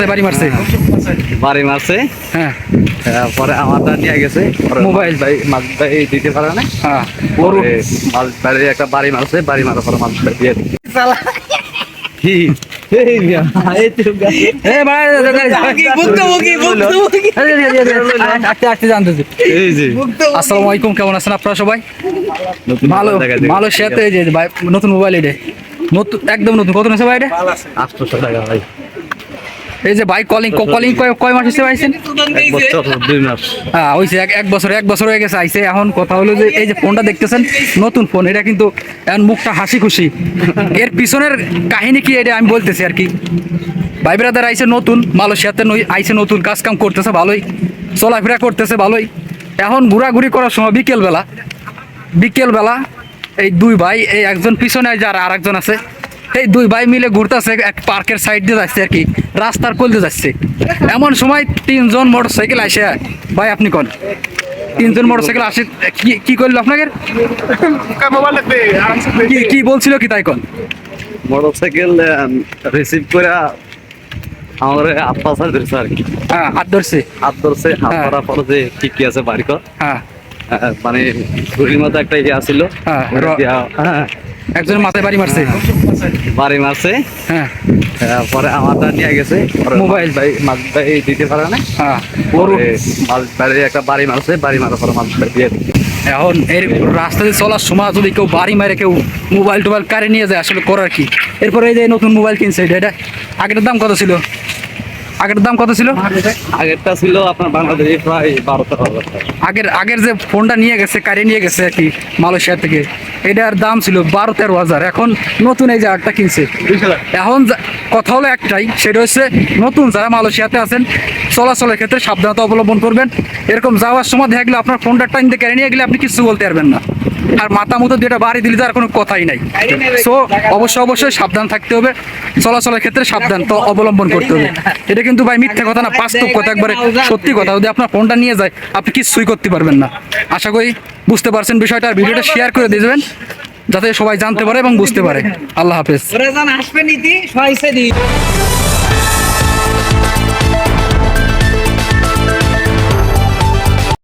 বাড়ি মারছে বাড়ি মারছে হ্যাঁ পরে আমারটা নিয়ে গেছে মোবাইল। ভাই মাছ ভাই দিতে পারে না হ্যাঁ পরে মাছ ভাই একটা বাড়ি মারছে বাড়ি মারার পরে মাছ ভাই দিয়ে কেমন আছেন আপনারা সবাই ভালো। মালয়েশিয়াতে ভাই নতুন মোবাইল এটা নতুন একদম নতুন কত আছে ভাই এটা আটশোশো টাকা ভাই এই যে ভাই কলিং কলিং কয় কয় মাস হিসেবে আইছেন? এক বছর দুই মাস। হ্যাঁ ওইছে এক এক বছর এক বছর হয়ে গেছে আইছে। এখন কথা হলো যে এই যে ফোনটা দেখতেছেন নতুন ফোন এটা কিন্তু এখন মুখটা হাসি খুশি এর পিছনের কাহিনী কি এটা আমি বলতেছি আর কি। ভাই ব্রাদার আইছে নতুন মালয়েশিয়াতে নই- আইছে নতুন কাজ কাম করতেছে ভালোই চলাফেরা করতেছে ভালোই। এখন ঘোরাঘুরি করার সময় বিকেলবেলা বিকেলবেলা এই দুই ভাই এই একজন পিছনে যার আর একজন আছে। এই দুই ভাই মিলে ঘুরতেছে এক পার্কের সাইড দিয়ে যাচ্ছে আর কি রাস্তার কোল দিয়ে যাচ্ছে। এমন সময় তিনজন মোটর সাইকেল আসে। ভাই আপনি কোন? তিনজন মোটর সাইকেল আসে কি কি করল আপনাকে? কি বলছিল কি তাই কোন? মোটর সাইকেল রিসিভ করে আমার আত্মা সার ধরেছে আর কি। হ্যাঁ হাত ধরছে? হাত ধরছে হাত হ্যাঁ। ধরার পরে যে কি কি আছে বাড়ি কর হ্যাঁ। মানে ঘুড়ির মতো একটা ইয়ে দিয়া- হ্যাঁ, একজনের মাথায় বাড়ি মারছে। বাড়ি মারছে। হ্যাঁ। পরে আমারটা নিয়ে গেছে। মোবাইল। ভাই মাছ ভাই দিতে পারে না। হ্যাঁ। মাছ বাড়ি একটা বাড়ি মারছে। বাড়ি মারার পরে মাছ দিয়ে এখন এর রাস্তাতে চলার সময় যদি কেউ বাড়ি মারে কেউ মোবাইল টোবাইল কারে নিয়ে যায় আসলে করার কি? এরপরে এই যে নতুন মোবাইল কিনছে এটা এটা আগের দাম কত ছিল? আগের দাম কত ছিল? আগেরটা ছিল আপনার বাংলাদেশে প্রায় বারো তেরো হাজার আগের আগের যে ফোনটা নিয়ে গেছে কারে নিয়ে গেছে আর কি মালয়েশিয়া থেকে এটার দাম ছিল বারো তেরো হাজার। এখন নতুন এই যে আটটা কিনছে। এখন কথা হলো একটাই সেটা হচ্ছে নতুন যারা মালয়েশিয়াতে আছেন চলাচলের ক্ষেত্রে সাবধানতা অবলম্বন করবেন। এরকম যাওয়ার সময় দেখা গেলে আপনার ফোনটা টাইম দিয়ে কেড়ে নিয়ে গেলে আপনি কিছু বলতে পারবেন না। আর মাথা মতো যেটা বাড়ি দিলে তো আর কোনো কথাই নাই। সো অবশ্যই অবশ্যই সাবধান থাকতে হবে। চলাচলের ক্ষেত্রে সাবধান তো অবলম্বন করতে হবে। এটা কিন্তু ভাই মিথ্যা কথা না বাস্তব কথা একবারে সত্যি কথা যদি আপনার ফোনটা নিয়ে যায় আপনি কিছুই করতে পারবেন না। আশা করি বুঝতে পারছেন বিষয়টা আর ভিডিওটা শেয়ার করে দিয়ে দেবেন যাতে সবাই জানতে পারে এবং বুঝতে পারে। আল্লাহ হাফেজ। ওরা